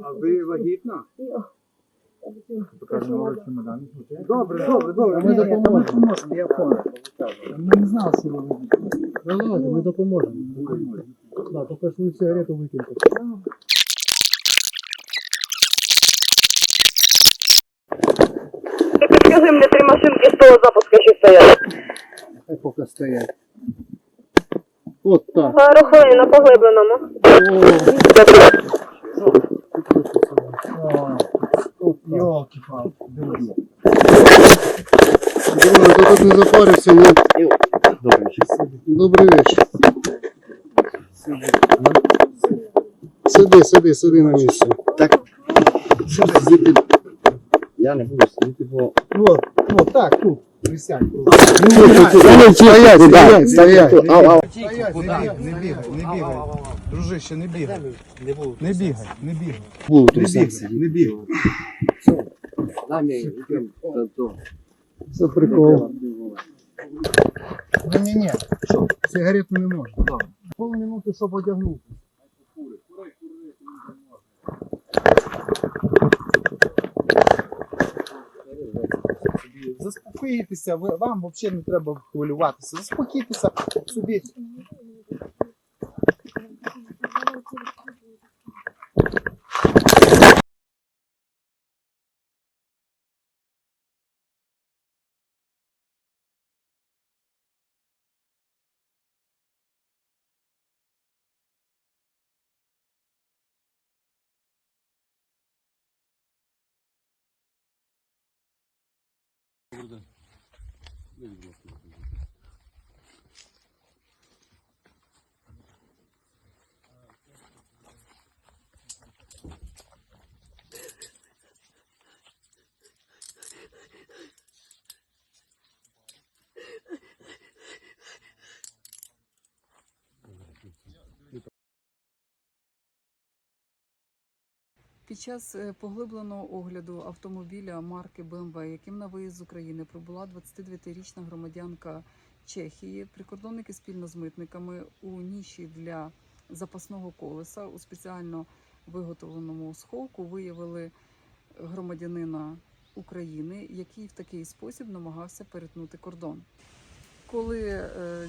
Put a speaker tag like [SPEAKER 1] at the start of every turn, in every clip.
[SPEAKER 1] А ви вагітна?
[SPEAKER 2] Покажемо чемодан.
[SPEAKER 1] Добре, добре, добре.
[SPEAKER 2] Ми допоможемо.
[SPEAKER 1] Ми допоможемо, я понял.
[SPEAKER 2] Ми не знали, що ви вагітні. Ладно, ми допоможемо. Да, тільки ж ви сигарету викиньте.
[SPEAKER 3] Скажи мне, три машинки с того запуска ще стоять.
[SPEAKER 2] Хай поки стоять. От так.
[SPEAKER 3] Рухли на поглибленому.
[SPEAKER 2] Думаю, то тут не запарився, ні? Добрий вечір. Сиди, сиди, сиди на місці. Так.
[SPEAKER 4] Я не буду сидіти, бо
[SPEAKER 2] Вот, вот так, тут. Присядь.
[SPEAKER 4] стоять, стоять, стоять. Ау.
[SPEAKER 2] Стоять, не бігай, не бігай. Дружище, не бігай. Не бігай, не бігай. Не бігай, не бігай.
[SPEAKER 4] Вип'ємо та то.
[SPEAKER 2] Це прикол. Ні-ні-ні, що, сигарету не можна. Полминути, щоб одягнути. Заспокоїтеся, ви, вам взагалі не треба хвилюватися. Заспокійтеся собі. Buradan. Ne gibi?
[SPEAKER 5] Під час е, поглибленого огляду автомобіля марки BMW, яким на виїзд з України прибула 29-річна громадянка Чехії, прикордонники спільно з митниками у ніші для запасного колеса у спеціально виготовленому сховку виявили громадянина України, який в такий спосіб намагався перетнути кордон. Коли е,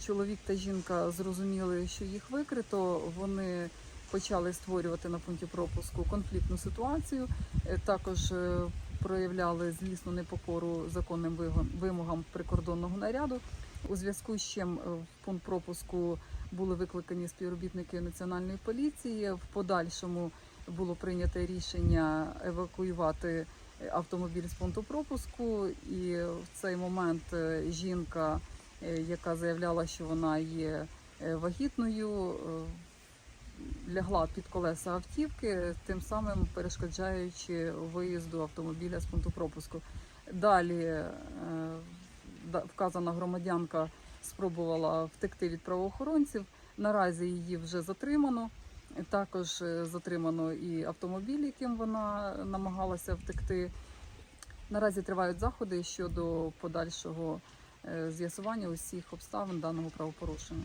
[SPEAKER 5] чоловік та жінка зрозуміли, що їх викрито, вони почали створювати на пункті пропуску конфліктну ситуацію. Е, Також е, проявляли злісну непокору законним вимогам прикордонного наряду. У зв'язку з чим е, в пункт пропуску були викликані співробітники національної поліції. В подальшому було прийнято рішення евакуювати автомобіль з пункту пропуску. І в цей момент жінка, яка заявляла, що вона є вагітною, лягла під колеса автівки, тим самим перешкоджаючи виїзду автомобіля з пункту пропуску. Далі е, вказана громадянка спробувала втекти від правоохоронців. Наразі її вже затримано. Також е, затримано і автомобіль, яким вона намагалася втекти. Наразі тривають заходи щодо подальшого е, з'ясування усіх обставин даного правопорушення.